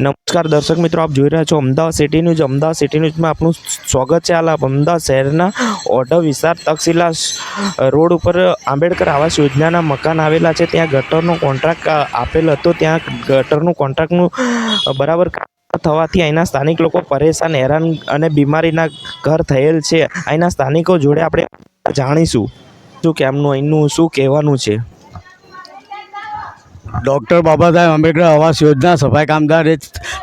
નમસ્કાર દર્શક મિત્રો, આપ જોઈ રહ્યા છો Ahmedabad city news. Ahmedabad city ન્યૂઝમાં આપનું સ્વાગત છે. હાલ અમદાવાદ શહેરના ઓઢવ વિસ્તાર તક્ષશિલા રોડ ઉપર આંબેડકર આવાસ યોજનાના મકાન આવેલા છે. ત્યાં ગટરનો કોન્ટ્રાક્ટ આપેલ હતો. ત્યાં ગટરનું કોન્ટ્રાક્ટનું બરાબર થવાથી અહીંના સ્થાનિક લોકો પરેશાન, હેરાન અને બીમારીના ઘર થયેલ છે. અહીંના સ્થાનિકો જોડે આપણે જાણીશું. શું કેમનું, અહીંનું શું કહેવાનું છે? ડૉક્ટર બાબા સાહેબ આંબેડકર આવાસ યોજના સફાઈ કામદાર એ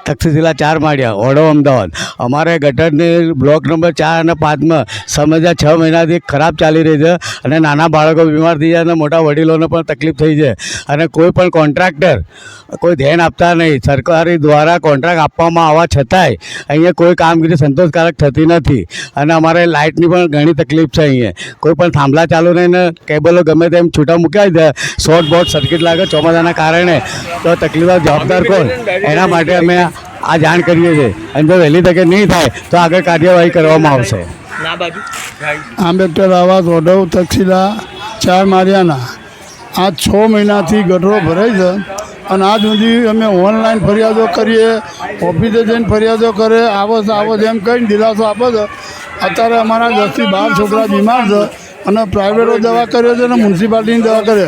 તક્ષશિલા ચાર માળિયા ઓડો અમદાવાદ. અમારે ગટરની બ્લોક નંબર ચાર અને પાંચમાં સમસ્યા છ મહિનાથી ખરાબ ચાલી રહી છે અને નાના બાળકો બીમાર થઈ જાય અને મોટા વડીલોને પણ તકલીફ થઈ છે. અને કોઈ પણ કોન્ટ્રાક્ટર કોઈ ધ્યાન આપતા નહીં. સરકારી દ્વારા કોન્ટ્રાક્ટ આપવામાં આવવા છતાંય અહીંયા કોઈ કામગીરી સંતોષકારક થતી નથી. અને અમારે લાઇટની પણ ઘણી તકલીફ છે અહીંયા. કોઈ પણ થાંભલા ચાલુ નહીં ને કેબલો ગમે તેમ છૂટા મૂક્યા છે શોર્ટ બોર્ડ સર્કિટ લાગે ચોમાસાના કારણે તો તકલીફ જવાબદાર કોણ? એના માટે અમે આ જાણ કરીએ છીએ. અને જો વહેલી તકે નહીં થાય તો આગળ કાર્યવાહી કરવામાં આવશે. આંબેડકર આવાસ ઓઢવ તક્ષિલા ચાર મારિયાના આ છ મહિનાથી ગટરો ભરાય છે. અને આજ સુધી અમે ઓનલાઈન ફરિયાદો કરીએ ઓફિસે જઈને ફરિયાદો કરે આવો છે આવો છે એમ કહીને દિલાસો આપે છે. અત્યારે અમારા દસથી બાર છોકરા બીમાર છે અને પ્રાઇવેટો દવા કરે છે અને મ્યુનિસિપાલિટીની દવા કરે.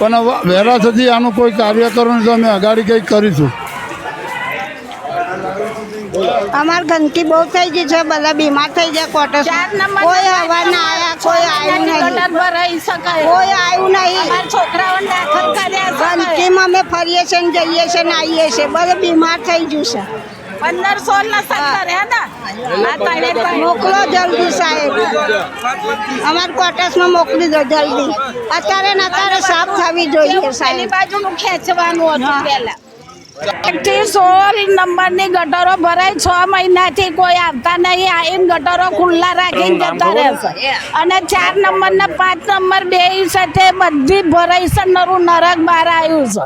પણ વહેલા થતી આનું કોઈ કાર્ય કરો ને તો અમે અગાડી કંઈક કરીશું. અમાર ગંદકી બહુ થઈ ગઈ છે બધા બીમાર થઈ ગયા ક્વાર્ટર કોઈ હવા ના આયા કોઈ આવ્યું નહીં. ભરાઈ શકાય. કોઈ આવ્યું નહીં. અમારા છોકરાઓને દાખલ કર્યા ગંદકીમાં અમે ફરીએ છીએ ને જઈએ છીએ ને આવીએ છીએ. બધા બીમાર થઈ ગયું છે. પંદર સોળ ના સત્તર હે ને. મોકલો જલ્દી સાહેબ. અમારા ક્વાર્ટર્સમાં મોકલી દો જલ્દી. અત્યારે ને અત્યારે સાફ થવી જોઈએ પેલી સાહેબ. બાજુનું ખેંચવાનું હતું પહેલા. એકથી સોળ નંબરની ગટરો ભરાય છ મહિનાથી કોઈ આવતા નહીં. આવીને ગટરો ખુલ્લા રાખીને જતા રહેશે. અને ચાર નંબર ને પાંચ નંબર બે સાથે બધી ભરાઈ છે નરું નરક બહાર આવ્યું છે.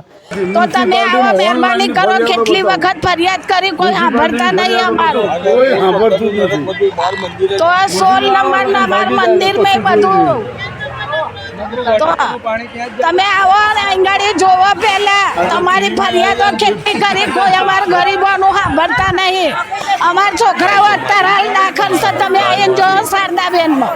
તો તમે આવો મહેરબાની કરો કેટલી વખત ફરિયાદ કરી કોઈ સાંભળતા નહીં અમારું. તો સોળ નંબર અમારા મંદિર મેં બધું તમે આવો ને આંગળી જોવો પહેલા તમારી ફરિયાદો કેટલી કરી, કોઈ અમારા ગરીબોનું સાંભળતા નહીં. અમારા છોકરાઓ અત્યારે હાલ દાખલ છે, તમે આવીને જોવો શારદાબેનમાં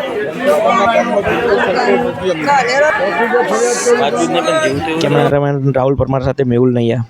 કેમેરામેન રાહુલ પરમાર સાથે મેહુલ નૈયા.